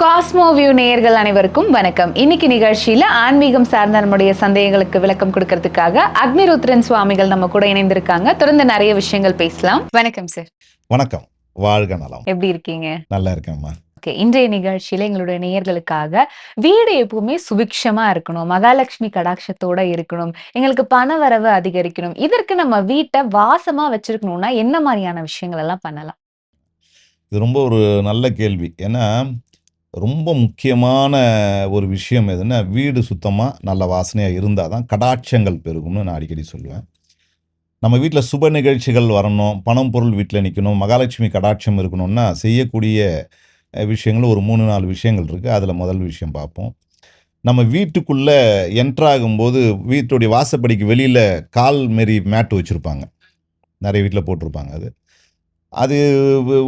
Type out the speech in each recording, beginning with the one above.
Cosmo view நேயர்கள் அனைவருக்கும் வணக்கம். இன்னைக்கு நிகழ்ச்சியில ஆன்மீகம் சார்ந்த நம்முடைய சந்தேகங்களுக்கு விளக்கம் கொடுக்கறதுக்காக அக்னிருத்ரன் சுவாமிகள் நம்ம கூட இணைந்திருக்காங்க. தொடர்ந்து நிறைய விஷயங்கள் பேசலாம். வணக்கம் சார் வணக்கம். வாழ்க நலம். எப்படி இருக்கீங்க? நல்லா இருக்கேம்மா. ஓகே இன்றைய நிகழ்ச்சியில எங்களுடைய நேயர்களுக்காக வீடு எப்பவுமே சுபிக்ஷமா இருக்கணும். மகாலட்சுமி கடாட்சத்தோட இருக்கணும். எங்களுக்கு பண வரவு அதிகரிக்கணும். இதற்கு நம்ம வீட்டை வாசமா வச்சிருக்கணும்னா என்ன மாதிரியான விஷயங்கள் எல்லாம் பண்ணலாம்? இது ரொம்ப ஒரு நல்ல கேள்வி. ஏன்னா ரொம்ப முக்கியமான ஒரு விஷயம் எதுன்னா வீடு சுத்தமாக நல்ல வாசனையாக இருந்தால் தான் கடாட்சங்கள் பெருகும்னு நான் அடிக்கடி சொல்லுவேன். நம்ம வீட்டில் சுப நிகழ்ச்சிகள் வரணும் பணம் பொருள் வீட்டில் நிற்கணும் மகாலட்சுமி கடாட்சம் இருக்கணும்னா செய்யக்கூடிய விஷயங்கள் ஒரு மூணு நாலு விஷயங்கள் இருக்குது அதில் முதல் விஷயம் பார்ப்போம். நம்ம வீட்டுக்குள்ளே என்ட்ராகும்போது வீட்டுடைய வாசப்படிக்கு வெளியில் கால் மாரி மேட் வச்சுருப்பாங்க. நிறைய வீட்டில் போட்டிருப்பாங்க அது. அது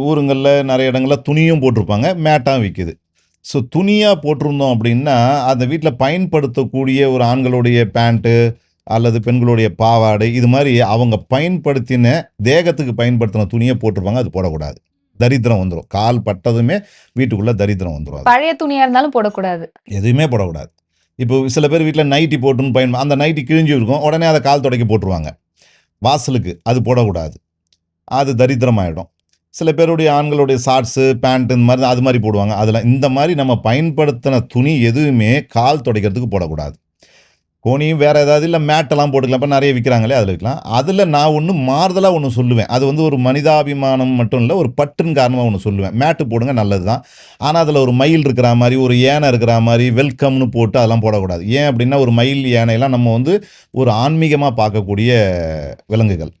ஊருங்களில் நிறைய இடங்களில் துணியும் போட்டிருப்பாங்க மேட்டாகவும் விற்கிது ஸோ துணியாக போட்டிருந்தோம் அப்படின்னா அந்த வீட்டில் பயன்படுத்தக்கூடிய ஒரு ஆண்களுடைய பேண்ட்டு அல்லது பெண்களுடைய பாவாடை இது மாதிரி அவங்க பயன்படுத்தின தேகத்துக்கு பயன்படுத்தின துணியை போட்டிருப்பாங்க அது போடக்கூடாது. தரித்திரம் வந்துடும் கால் பட்டதுமே வீட்டுக்குள்ளே தரித்திரம் வந்துடும் பழைய துணியா இருந்தாலும் போடக்கூடாது. எதுவுமே போடக்கூடாது. இப்போ சில பேர் வீட்டில் நைட்டி போட்டுன்னு பயன் அந்த நைட்டி கிழிஞ்சு இருக்கும் உடனே அதை கால் துடைக்க போட்டுருவாங்க. வாசலுக்கு அது போடக்கூடாது. அது தரித்திரமாயிடும். சில பேருடைய ஆண்களுடைய ஷார்ட்ஸு பேண்ட் இந்த மாதிரி அது மாதிரி போடுவாங்க. அதில் இந்த மாதிரி நம்ம பயன்படுத்தின துணி எதுவுமே கால் துடைக்கிறதுக்கு போடக்கூடாது. கோணியும் வேறு ஏதாவது இல்லை மேட்டெல்லாம் போட்டுக்கலாம். இப்போ நிறைய விற்கிறாங்களே அதில் வைக்கலாம் அதில் நான் ஒன்று மாறுதலாக ஒன்று சொல்லுவேன். அது வந்து ஒரு மனிதாபிமானம் மட்டும் இல்லை ஒரு பற்றின் காரணமாக ஒன்று சொல்லுவேன். மேட்டு போடுங்க நல்லது தான் ஆனால் அதில் ஒரு மயில் இருக்கிற மாதிரி ஒரு யானை இருக்கிற மாதிரி வெல்கம்னு போட்டு அதெல்லாம் போடக்கூடாது. ஏன் அப்படின்னா ஒரு மயில் ஏனையெல்லாம் நம்ம வந்து ஒரு ஆன்மீகமாக பார்க்கக்கூடிய விலங்குகள்.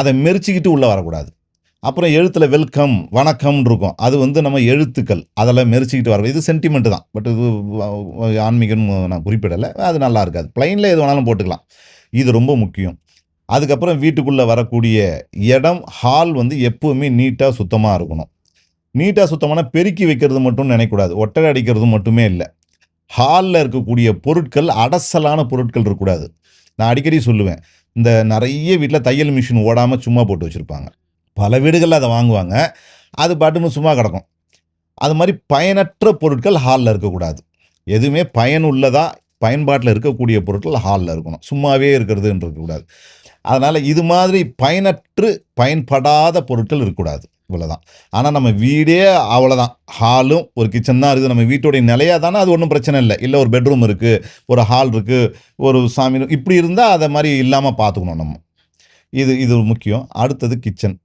அதை மெரிச்சிக்கிட்டு உள்ளே வரக்கூடாது. அப்புறம் எழுத்தில் வெல்கம் வணக்கம்னு இருக்கும் அது வந்து நம்ம எழுத்துக்கள். அதெல்லாம் மெரிச்சிக்கிட்டு வர இது சென்டிமெண்ட் தான். பட் இது ஆன்மீகம்னு நான் குறிப்பிடலை. அது நல்லா இருக்காது. பிளைனில் எது வேணாலும் போட்டுக்கலாம். இது ரொம்ப முக்கியம். அதுக்கப்புறம் வீட்டுக்குள்ளே வரக்கூடிய இடம் ஹால் வந்து எப்போவுமே நீட்டாக சுத்தமாக இருக்கணும். நீட்டாக சுத்தமான பெருக்கி வைக்கிறது மட்டும் நினைக்கக்கூடாது. ஒட்டடை அடிக்கிறது மட்டுமே இல்லை. ஹாலில் இருக்கக்கூடிய பொருட்கள் அடசலான பொருட்கள் இருக்கக்கூடாது. நான் அடிக்கடி சொல்லுவேன். இந்த நிறைய வீட்டில் தையல் மிஷின் ஓடாமல் சும்மா போட்டு வச்சுருப்பாங்க. பல வீடுகளில் அதை வாங்குவாங்க. அது பாட்டுன்னு சும்மா கிடக்கும். அது மாதிரி பயனற்ற பொருட்கள் ஹாலில் இருக்கக்கூடாது. எதுவுமே பயனுள்ளதாக பயன்பாட்டில் இருக்கக்கூடிய பொருட்கள் ஹாலில் இருக்கணும். சும்மாவே இருக்கிறதுன்னு இருக்கக்கூடாது. அதனால் இது மாதிரி பயனற்று பயன்படாத பொருட்கள் இருக்கக்கூடாது. இவ்வளோதான் ஆனால் நம்ம வீடே அவ்வளோதான் ஹாலும் ஒரு கிச்சன் தான் இருக்குது. நம்ம வீட்டுடைய நிலையாக தானே அது ஒன்றும் பிரச்சனை இல்லை. இல்லை ஒரு பெட்ரூம் இருக்குது ஒரு ஹால் இருக்குது ஒரு சாமி இப்படி இருந்தால் அதை மாதிரி இல்லாமல் பார்த்துக்கணும் நம்ம. இது இது முக்கியம். அடுத்தது கிச்சன்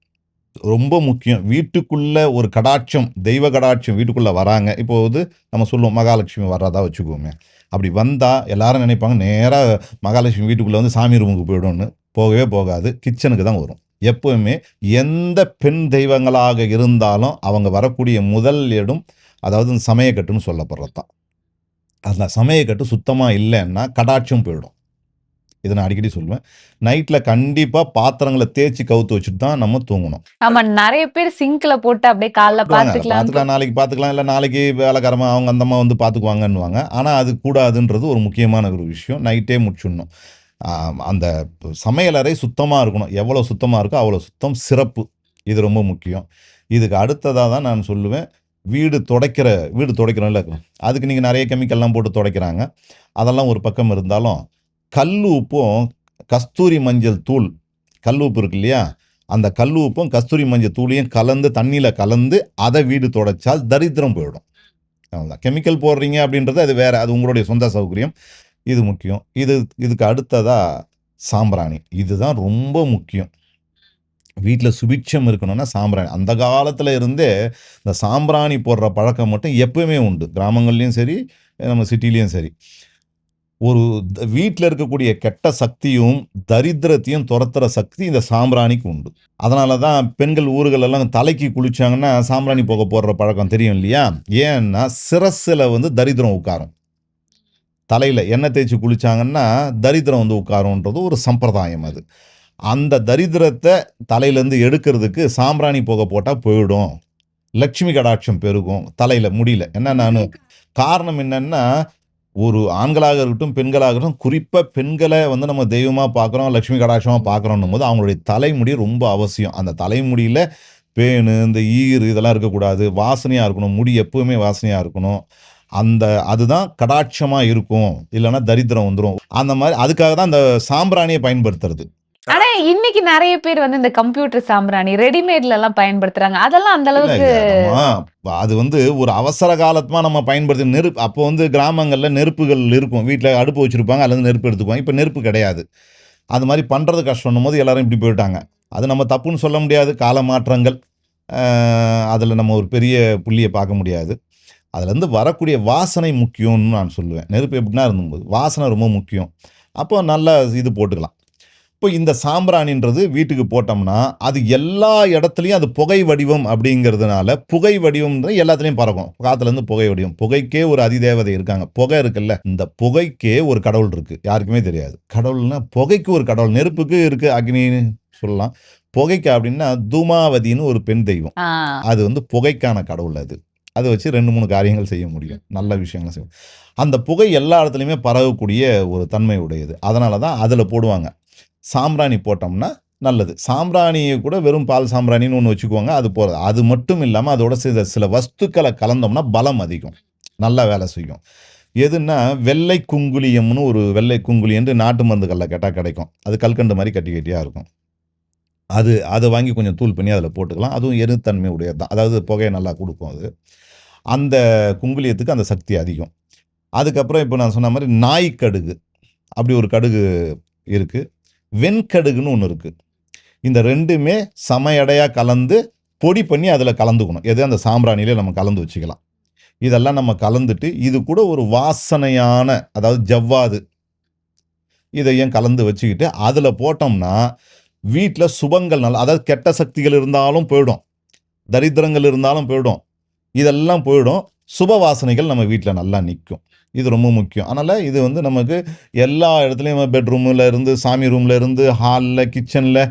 ரொம்ப முக்கியம். வீட்டுக்குள்ளே ஒரு கடாட்சம் தெய்வ கடாட்சம் வீட்டுக்குள்ளே வராங்க. இப்போ வந்து நம்ம சொல்லுவோம் மகாலட்சுமி வர்றதா வச்சுக்கோமே. அப்படி வந்தால் எல்லாரும் நினைப்பாங்க நேராக மகாலட்சுமி வீட்டுக்குள்ளே வந்து சாமி ரூமுக்கு போயிடும்னு. போகவே போகாது. கிச்சனுக்கு தான் வரும். எப்பவுமே எந்த பெண் தெய்வங்களாக இருந்தாலும் அவங்க வரக்கூடிய முதல் இடம் அதாவது சமயக்கட்டுன்னு சொல்லப்படுறது தான் அந்த சமயக்கட்டு சுத்தமாக இல்லைன்னா கடாட்சம் போயிடும். இதை நான் அடிக்கடி சொல்லுவேன் நைட்டில் கண்டிப்பாக பாத்திரங்களை தேய்ச்சி கவுத்து வச்சுட்டு தான் நம்ம தூங்கணும். ஆமா நிறைய பேர் சிங்க்ல போட்டு அப்படியே காலைல வாங்க, பாத்துக்கலாம். பார்த்துக்கலாம் நாளைக்கு பார்த்துக்கலாம் இல்லை நாளைக்கு வேலைக்காரமா அவங்க அந்தம்மா வந்து பார்த்துக்குவாங்கன்னுவாங்க ஆனால் அது கூடாதுன்றது ஒரு முக்கியமான ஒரு விஷயம். நைட்டே முடிச்சிடணும். அந்த சமையலறை சுத்தமாக இருக்கணும். எவ்வளோ சுத்தமாக இருக்கோ அவ்வளோ சுத்தம். சிறப்பு. இது ரொம்ப முக்கியம். இதுக்கு அடுத்ததாக தான் நான் சொல்லுவேன். வீடு துடைக்கிற வீடு துடைக்கிறோம்ல. அதுக்கு நீங்கள் நிறைய கெமிக்கல்லாம் போட்டு துடைக்கிறாங்க. அதெல்லாம் ஒரு பக்கம் இருந்தாலும் கல் உப்பும் கஸ்தூரி மஞ்சள் தூள். கல் உப்பு இருக்கு இல்லையா அந்த கல் உப்பும் கஸ்தூரி மஞ்சள் தூளையும் கலந்து தண்ணியில் கலந்து அதை வீடு துடைச்சால் தரித்திரம் போயிடும். அவ்வளோதான் கெமிக்கல் போடுறீங்க அப்படின்றது அது வேறு அது உங்களுடைய சொந்த சௌகரியம். இது முக்கியம். இது இதுக்கு அடுத்ததாக சாம்பிராணி. இதுதான் ரொம்ப முக்கியம். வீட்டில் சுபிட்சம் இருக்கணும்னா சாம்பிராணி. அந்த காலத்தில் இருந்தே இந்த சாம்பிராணி போடுற பழக்கம் மட்டும் எப்பவுமே உண்டு. கிராமங்கள்லேயும் சரி நம்ம சிட்டிலேயும் சரி. ஒரு வீட்டில் இருக்கக்கூடிய கெட்ட சக்தியும் தரித்திரத்தையும் துரத்துற சக்தி இந்த சாம்பிராணிக்கு உண்டு. அதனால தான் பெண்கள் ஊர்கள் எல்லாம் தலைக்கு குளிச்சாங்கன்னா சாம்பிராணி புகை போடுற பழக்கம் தெரியும் இல்லையா? ஏன்னா சிரஸில் வந்து தரித்திரம் உட்காரும். தலையில் எண்ணெய் தேய்ச்சி குளிச்சாங்கன்னா தரித்திரம் வந்து உட்காருன்றது ஒரு சம்பிரதாயம் அது. அந்த தரித்திரத்தை தலையிலேருந்து எடுக்கிறதுக்கு சாம்பிராணி புகை போட்டால் போயிடும். லட்சுமி கடாட்சம் பெருகும் தலையில் முடியல. என்ன நான்? காரணம் என்னன்னா ஒரு ஆண்களாக இருக்கட்டும் பெண்களாக இருக்கட்டும் குறிப்பாக பெண்களை வந்து நம்ம தெய்வமாக பார்க்குறோம் லக்ஷ்மி கடாட்சமாக பார்க்குறோன்னும் போது அவங்களுடைய தலைமுடி ரொம்ப அவசியம். அந்த தலைமுடியில் பேனு இந்த ஈர் இதெல்லாம் இருக்கக்கூடாது. வாசனையாக இருக்கணும். முடி எப்பவுமே வாசனையாக இருக்கணும். அந்த அதுதான் கடாட்சமாக இருக்கும். இல்லைன்னா தரித்திரம் வந்துடும் அந்த மாதிரி அதுக்காக தான் அந்த சாம்பிராணியை பயன்படுத்துறது. ஆனா இன்னைக்கு நிறைய பேர் வந்து இந்த கம்ப்யூட்டர் சாம்பிராணி ரெடிமேட்ல எல்லாம் பயன்படுத்துறாங்க. அதெல்லாம் அந்த அளவுக்கு அது வந்து ஒரு அவசர காலத்துமா நம்ம பயன்படுத்தி நெருப்பு அப்போ வந்து கிராமங்களில் நெருப்புகள் இருக்கும். வீட்டில் அடுப்பு வச்சுருப்பாங்க அல்லது நெருப்பு எடுத்துக்குவாங்க. இப்போ நெருப்பு கிடையாது. அது மாதிரி பண்ணுறது கஷ்டம்னும் போது எல்லாரும் இப்படி போயிட்டாங்க. அது நம்ம தப்புன்னு சொல்ல முடியாது. கால மாற்றங்கள் அதில் நம்ம ஒரு பெரிய புள்ளியை பார்க்க முடியாது. அதுலேருந்து வரக்கூடிய வாசனை முக்கியம்னு நான் சொல்லுவேன். நெருப்பு எப்படின்னா இருந்தும்போது வாசனை ரொம்ப முக்கியம். அப்போ நல்லா இது போட்டுக்கலாம். இப்போ இந்த சாம்பிராணின்றது வீட்டுக்கு போட்டோம்னா அது எல்லா இடத்துலையும் அது புகை வடிவம் அப்படிங்கிறதுனால புகை வடிவம்ன்றது எல்லாத்துலேயும் பறக்கும் காற்றுலேருந்து புகை வடிவம். புகைக்கே ஒரு அதிதேவதை இருக்காங்க. புகை இருக்குல்ல. இந்த புகைக்கே ஒரு கடவுள் இருக்கு. யாருக்குமே தெரியாது. கடவுள்னா புகைக்கு ஒரு கடவுள். நெருப்புக்கு இருக்கு அக்னின்னு சொல்லலாம். புகைக்கு அப்படின்னா தூமாவதின்னு ஒரு பெண் தெய்வம். அது வந்து புகைக்கான கடவுள் அது. அதை வச்சு ரெண்டு மூணு காரியங்கள் செய்ய முடியும். நல்ல விஷயங்கள் செய்யும் அந்த புகை எல்லா இடத்துலையுமே பரவக்கூடிய ஒரு தன்மை உடையது. அதனால தான் அதில் போடுவாங்க. சாம்பிராணி போட்டோம்னா நல்லது. சாம்பிராணியை கூட வெறும் பால் சாம்பிராணின்னு ஒன்று வச்சுக்குவாங்க அது போகிறது அது மட்டும் இல்லாமல் அதோட சில சில வஸ்துக்களை கலந்தோம்னா பலம் அதிகம். நல்லா வேலை செய்யும். எதுன்னா வெள்ளை குங்குலியம்னு ஒரு வெள்ளை குங்குலி என்று நாட்டு மருந்துகளில் கேட்டால் கிடைக்கும். அது கல்கண்டு மாதிரி கட்டி கட்டியாக இருக்கும். அது அதை வாங்கி கொஞ்சம் தூள் பண்ணி அதில் போட்டுக்கலாம். அதுவும் எருத்தன்மை உடையது தான் அதாவது புகையை நல்லா கொடுக்கும் அது. அந்த குங்குலியத்துக்கு அந்த சக்தி அதிகம். அதுக்கப்புறம் இப்போ நான் சொன்ன மாதிரி நாய் கடுகு. அப்படி ஒரு கடுகு இருக்குது வெண்கடுகுன்னு ஒன்று இருக்குது இந்த ரெண்டுமே சமையடையாக கலந்து பொடி பண்ணி அதில் கலந்துக்கணும். எது? அந்த சாம்பிராணியிலே நம்ம கலந்து வச்சுக்கலாம். இதெல்லாம் நம்ம கலந்துட்டு இது கூட ஒரு வாசனையான அதாவது ஜவ்வாது. இதையும் கலந்து வச்சுக்கிட்டு அதில் போட்டோம்னா வீட்டில் சுபங்கள் நல்லா அதாவது கெட்ட சக்திகள் இருந்தாலும் போயிடும். தரித்திரங்கள் இருந்தாலும் போயிடும். இதெல்லாம் போயிடும். சுப வாசனைகள் நம்ம வீட்டில் நல்லா நிற்கும் இது ரொம்ப முக்கியம். அதனால் இது வந்து நமக்கு எல்லா இடத்துலையும் பெட்ரூமில் இருந்து சாமி ரூமில் இருந்து ஹாலில் கிச்சனில்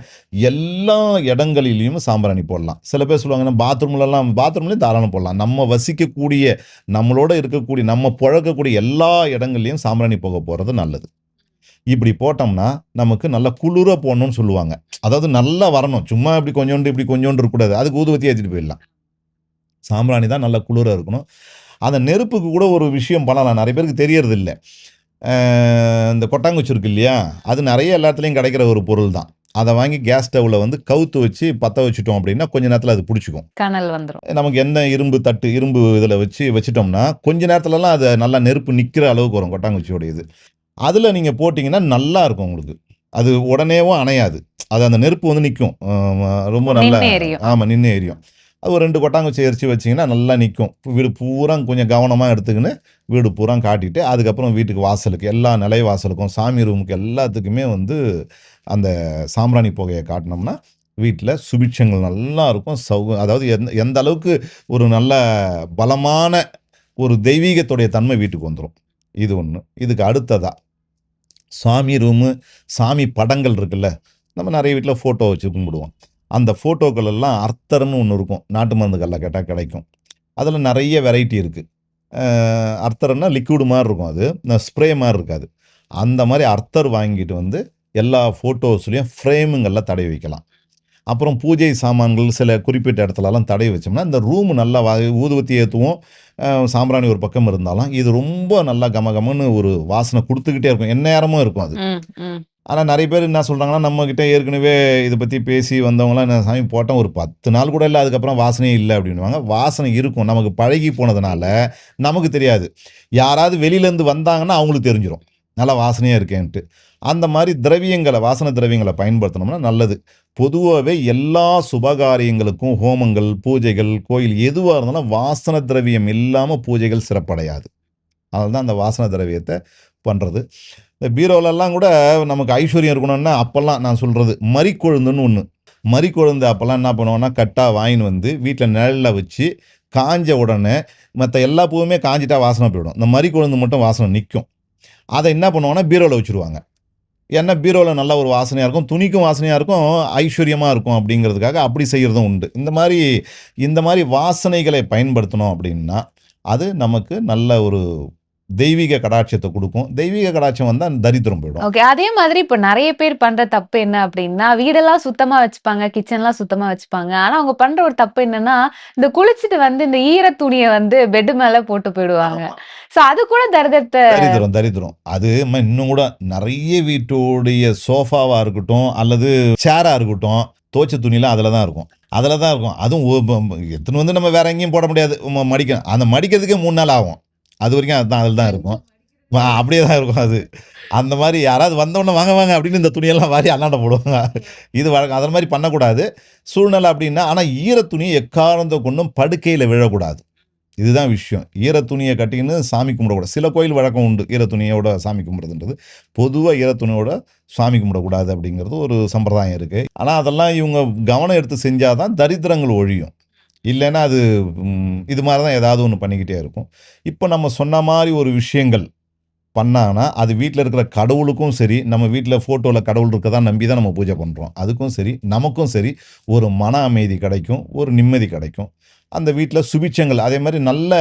எல்லா இடங்களிலையும் சாம்பிராணி போடலாம். சில பேர் சொல்லுவாங்கன்னா பாத்ரூம்லலாம் பாத்ரூம்லேயும் தாராளம் போடலாம். நம்ம வசிக்கக்கூடிய நம்மளோட இருக்கக்கூடிய நம்ம புழக்கக்கூடிய எல்லா இடங்கள்லையும் சாம்பிராணி போக போகிறது நல்லது. இப்படி போட்டோம்னா நமக்கு நல்லா குளிர போடணும்னு சொல்லுவாங்க. அதாவது நல்லா வரணும். சும்மா இப்படி கொஞ்சோண்டு இப்படி கொஞ்சோண்டு இருக்கக்கூடாது. அதுக்கு ஊதுவத்தி ஏற்றிட்டு போயிடலாம். சாம்பிராணி தான் நல்லா குளிர இருக்கணும். அந்த நெருப்புக்கு கூட ஒரு விஷயம் பண்ணலாம். நிறைய பேருக்கு தெரியறது இல்லை இந்த கொட்டாங்குச்சி இருக்கு இல்லையா? அது நிறைய எல்லாத்துலேயும் கிடைக்கிற ஒரு பொருள் தான். அதை வாங்கி கேஸ் ஸ்டவ்வில் வந்து கவுத்து வச்சு பற்ற வச்சுட்டோம் அப்படின்னா கொஞ்ச நேரத்தில் அது பிடிச்சிக்கும். கனல் வந்துரும். நமக்கு என்ன இரும்பு தட்டு இரும்பு இதில் வச்சு வச்சிட்டோம்னா கொஞ்ச நேரத்துலலாம் அது நல்லா நெருப்பு நிற்கிற அளவுக்கு வரும் கொட்டாங்குச்சியோட இது அதில் நீங்கள் போட்டிங்கன்னா நல்லா இருக்கும் உங்களுக்கு. அது உடனேவும் அணையாது. அது அந்த நெருப்பு வந்து நிற்கும் ரொம்ப நல்ல. ஆமாம் நின்று எரியும். அது ஒரு ரெண்டு கொட்டாங்குச்சி எரிச்சு வச்சிங்கன்னா நல்லா நிற்கும் வீடு பூரா கொஞ்சம் கவனமாக எடுத்துக்கின்னு வீடு பூரா காட்டிட்டு அதுக்கப்புறம் வீட்டுக்கு வாசலுக்கு எல்லா நிலை வாசலுக்கும் சாமி ரூமுக்கு எல்லாத்துக்குமே வந்து அந்த சாம்பிராணி புகையை காட்டினோம்னா வீட்டில் சுபிட்சங்கள் நல்லா இருக்கும். சௌ அதாவது எந்த எந்த அளவுக்கு ஒரு நல்ல பலமான ஒரு தெய்வீகத்துடைய தன்மை வீட்டுக்கு வந்துடும் இது ஒன்று இதுக்கு அடுத்ததா சாமி ரூமு சாமி படங்கள் இருக்குல்ல நம்ம நிறைய வீட்டில் ஃபோட்டோ வச்சு கும்பிடுவோம். அந்த ஃபோட்டோக்கள் எல்லாம் அர்த்தர்னு ஒன்று இருக்கும். நாட்டு மருந்துகளில் கேட்டால் கிடைக்கும். அதில் நிறைய வெரைட்டி இருக்குது அர்த்தர்னா லிக்விடு மாதிரி இருக்கும் அது. ஸ்ப்ரே மாதிரி இருக்காது. அந்த மாதிரி அர்த்தர் வாங்கிட்டு வந்து எல்லா ஃபோட்டோஸ்லேயும் ஃப்ரேமுங்களில் தடை வைக்கலாம். அப்புறம் பூஜை சாமான்கள் சில குறிப்பிட்ட இடத்துலலாம் தடை வச்சோம்னா இந்த ரூம் நல்லா வா ஊதுவத்தி ஏற்றுவோம் சாம்பிராணி ஒரு பக்கம் இருந்தாலும் இது ரொம்ப நல்லா கமகமன்னு ஒரு வாசனை கொடுத்துக்கிட்டே இருக்கும். எந்நேரமும் இருக்கும் அது. ஆனால் நிறைய பேர் என்ன சொல்கிறாங்கன்னா நம்மக்கிட்ட ஏற்கனவே இதை பற்றி பேசி வந்தவங்களாம் நான் சாமி போட்டோம் ஒரு பத்து நாள் கூட இல்லை அதுக்கப்புறம் வாசனையே இல்லை அப்படின்வாங்க வாசனை இருக்கும். நமக்கு பழகி போனதுனால நமக்கு தெரியாது. யாராவது வெளியிலேருந்து வந்தாங்கன்னா அவங்களுக்கு தெரிஞ்சிடும் நல்லா வாசனையாக இருக்கேன்ட்டு. அந்த மாதிரி திரவியங்களை வாசனை திரவியங்களை பயன்படுத்தினோம்னா நல்லது. பொதுவாகவே எல்லா சுபகாரியங்களுக்கும் ஹோமங்கள் பூஜைகள் கோயில் எதுவாக இருந்தாலும் வாசன திரவியம் இல்லாமல் பூஜைகள் சிறப்படையாது. அதனால தான் அந்த வாசன திரவியத்தை பண்ணுறது இந்த பீரோலெல்லாம் கூட நமக்கு ஐஸ்வர்யம் இருக்கணும்னா அப்போல்லாம் நான் சொல்கிறது மறிக்கொழுந்துன்னு ஒன்று மறிக்கொழுந்து அப்போல்லாம் என்ன பண்ணுவோன்னா கட்டாக வாங்கின்னு வந்து வீட்டில் நிழலில் வச்சு காஞ்ச உடனே மற்ற எல்லா பூவுமே காஞ்சிட்டா வாசனை போயிடும். இந்த மறிக்கொழுந்து மட்டும் வாசனை நிற்கும் அதை என்ன பண்ணுவாங்கன்னா பீரோவில் வச்சுருவாங்க. ஏன்னா பீரோவில் நல்ல ஒரு வாசனையாக இருக்கும் துணிக்கும் வாசனையாக இருக்கும் ஐஸ்வர்யமாக இருக்கும் அப்படிங்கிறதுக்காக அப்படி செய்கிறதும் உண்டு. இந்த மாதிரி இந்த மாதிரி வாசனைகளை பயன்படுத்தணும் அப்படின்னா அது நமக்கு நல்ல ஒரு தெய்வீக கடாட்சத்தை கொடுக்கும் தெய்வீக கடாட்சம் வந்தா தரித்திரம் போயிடும் ஓகே. அதே மாதிரி இப்ப நெறைய பேர் பண்ற தப்பு என்ன அப்டின்னா, வீடெல்லாம் சுத்தமா வச்சுப்பாங்க. கிச்சன்லாம் சுத்தமா வச்சுப்பாங்க. ஆனா அவங்க பண்ற ஒரு தப்பு என்னன்னா, இந்த குளிச்சுட்டு வந்து இந்த ஈர துணிய வந்து பெட் மேல போட்டு போயிடுவாங்க. சோ அது கூட தரித்திரத்த தரித்திரம், தரித்திரம். அது இன்னும் கூட நெறைய வீட்டோடைய சோஃபாவா இருக்கட்டும், அல்லது சேரா இருக்கட்டும், துவச்ச துணிலாம் அதுல தான் இருக்கும். அதுல தான் இருக்கும். அதுவும் எடுத்துன்னு வந்து நம்ம வேற எங்கேயும் போட முடியாது. ம மடிக்க அந்த மடிக்கிறதுக்கே 3 நாள் ஆகும். அது வரைக்கும் அதுதான் அதில் தான் இருக்கும். அப்படியே தான் இருக்கும் அது. அந்த மாதிரி யாராவது வந்தவொடனே வாங்க வாங்க அப்படின்னு இந்த துணியெல்லாம் வாரி அண்ணாண்ட போடுவாங்க. இது வழக்கம். அதை மாதிரி பண்ணக்கூடாது. சூழ்நிலை அப்படின்னா ஆனால் ஈர துணியை எக்காரந்த கொண்டும் படுக்கையில் விழக்கூடாது. இதுதான் விஷயம். ஈர துணியை கட்டிக்கின்னு சாமி கும்பிடக்கூடாது. சில கோயில் வழக்கம் உண்டு. ஈர துணியோட சாமி கும்பிடுறதுன்றது. பொதுவாக ஈர துணியோட சாமி கும்பிடக்கூடாது அப்படிங்கிறது ஒரு சம்பிரதாயம் இருக்குது ஆனால் அதெல்லாம் இவங்க கவனம் எடுத்து செஞ்சால் தான் தரித்திரங்கள் ஒழியும். இல்லைன்னா அது இது மாதிரி தான் ஏதாவது ஒன்று பண்ணிக்கிட்டே இருக்கும். இப்போ நம்ம சொன்ன மாதிரி ஒரு விஷயங்கள் பண்ணாங்கன்னா, அது வீட்டில் இருக்கிற கடவுளுக்கும் சரி, நம்ம வீட்டில் ஃபோட்டோவில் கடவுள் இருக்கதா நம்பி தான் நம்ம பூஜை பண்ணுறோம் அதுக்கும் சரி, நமக்கும் சரி ஒரு மன அமைதி கிடைக்கும். ஒரு நிம்மதி கிடைக்கும். அந்த வீட்டில் சுபிச்சங்கள் அதே மாதிரி நல்ல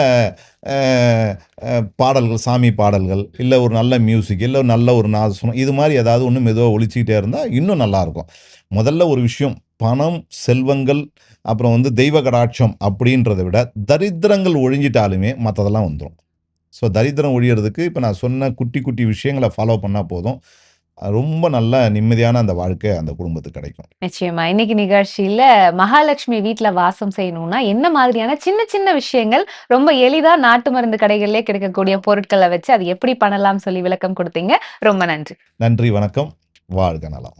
பாடல்கள், சாமி பாடல்கள், இல்லை ஒரு நல்ல மியூசிக், இல்ல நல்ல ஒரு நாசனம் இது மாதிரி ஏதாவது ஒன்று மெதுவாக ஒழிச்சிக்கிட்டே இருந்தால் இன்னும் நல்லாயிருக்கும் முதல்ல ஒரு விஷயம் பணம், செல்வங்கள், அப்புறம் வந்து தெய்வ கடாட்சம் அப்படின்றத விட தரித்திரங்கள் ஒழிஞ்சிட்டாலுமே மத்ததெல்லாம் வந்துரும். ஸோ தரித்திரம் ஒழியறதுக்கு இப்ப நான் சொன்ன குட்டி குட்டி விஷயங்கள ஃபாலோ பண்ணா போதும். ரொம்ப நல்ல நிம்மதியான அந்த வாழ்க்கை அந்த குடும்பத்துக்கு கிடைக்கும். நிச்சயமா. இன்னைக்கு நிகழ்ச்சியில மகாலட்சுமி வீட்ல வாசம் செய்யணும்னா, என்ன மாதிரியான சின்ன சின்ன விஷயங்கள் ரொம்ப எளிதா நாட்டு மருந்து கடைகள்லயே கிடைக்கக்கூடிய பொருட்கள வச்சு அது எப்படி பண்ணலாம்னு சொல்லி விளக்கம் குடுத்தீங்க. ரொம்ப நன்றி. நன்றி, வணக்கம். வாழ்க நலம்.